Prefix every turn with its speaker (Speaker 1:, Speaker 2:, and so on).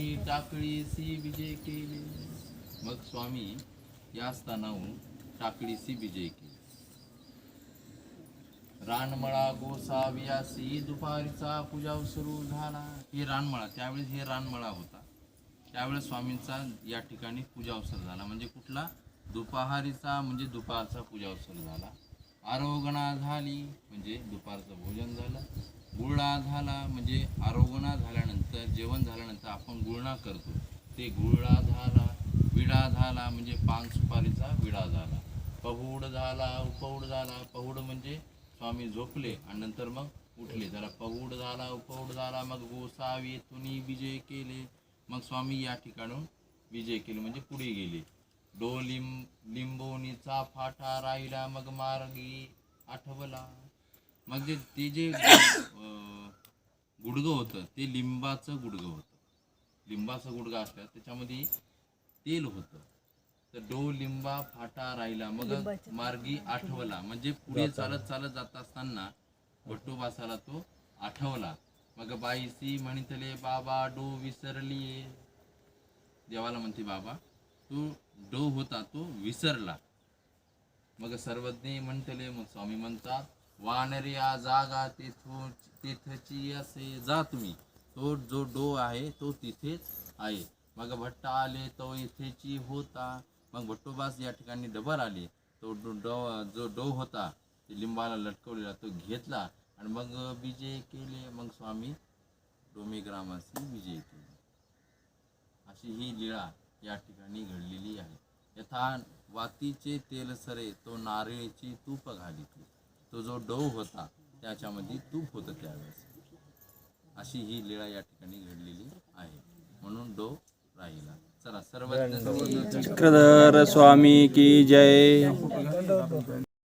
Speaker 1: तुनी टाकळीसी विजय केले. मग स्वामी या स्थानाहून टाकळीसी विजय केली. रानमळा गोसावियासी दुपारीचा पूजा सुरू झाला. हे रानमळा त्यावेळेस हे रानमळा होता. त्यावेळेस स्वामींचा या ठिकाणी पूजा अवसर झाला. म्हणजे कुठला? दुपारीचा म्हणजे दुपारचा पूजा अवसर झाला. आरोगणा झाली म्हणजे दुपारचं भोजन झालं. गुळणा झाला म्हणजे आरोगणा झाल्यानंतर जेवण झाल्यानंतर आपण गुळणा करतो. ते गुळणा झाला विडा झाला म्हणजे पान सुपारीचा विडा झाला. पहुड झाला उपहुड झाला. पहुड म्हणजे स्वामी झोपले आणि नंतर मग उठले. जरा पहुड झाला उपहुड झाला मग गोसावी तुनी विजय केले. मग स्वामी या ठिकाणून विजय केले म्हणजे पुढे गेले. डो लिंब लिंबोनीचा फाटा राहिला मग मार्गी आठवला. मग जे ते जे गुडगं होतं ते लिंबाचं गुडगं होतं. लिंबाचं गुडगं असलं त्याच्यामध्ये तेल होतं. तर डो लिंबा फाटा राहिला मग मार्गी आठवला. म्हणजे पुढे चालत चालत जात असताना बटुबासाला तो आठवला. मग बाईसी म्हणितले बाबा डो विसरली देवाला म्हणते बाबा तो डो होता तो विसरला. मग सर्वज्ञ म्हणतले मग स्वामी म्हणतात वानरी या जागा तेथो तेथची असे जा तुम्ही. तो जो डो आहे तो तिथेच आहे. मग भट्ट आले तो इथेची होता. मग भट्टोबास या ठिकाणी डबल आले. तो डो डो- जो डो होता ते लिंबाला लटकवलेला तो घेतला आणि मग विजय केले. मग स्वामी डोमेग्रामासी विजय केले. अशी ही लीळा या ठिकाणी घडलेली आहे. यथा वातीचे तेल सरे तो नारळीची तूप घालितली. तो जो डो होता त्याच्यामध्ये तूप होतं त्यावेळेस. अशी ही लीळा या ठिकाणी घडलेली आहे. म्हणून डो राहिला. चला सर्वज्ञ
Speaker 2: चक्रधर स्वामी की जय.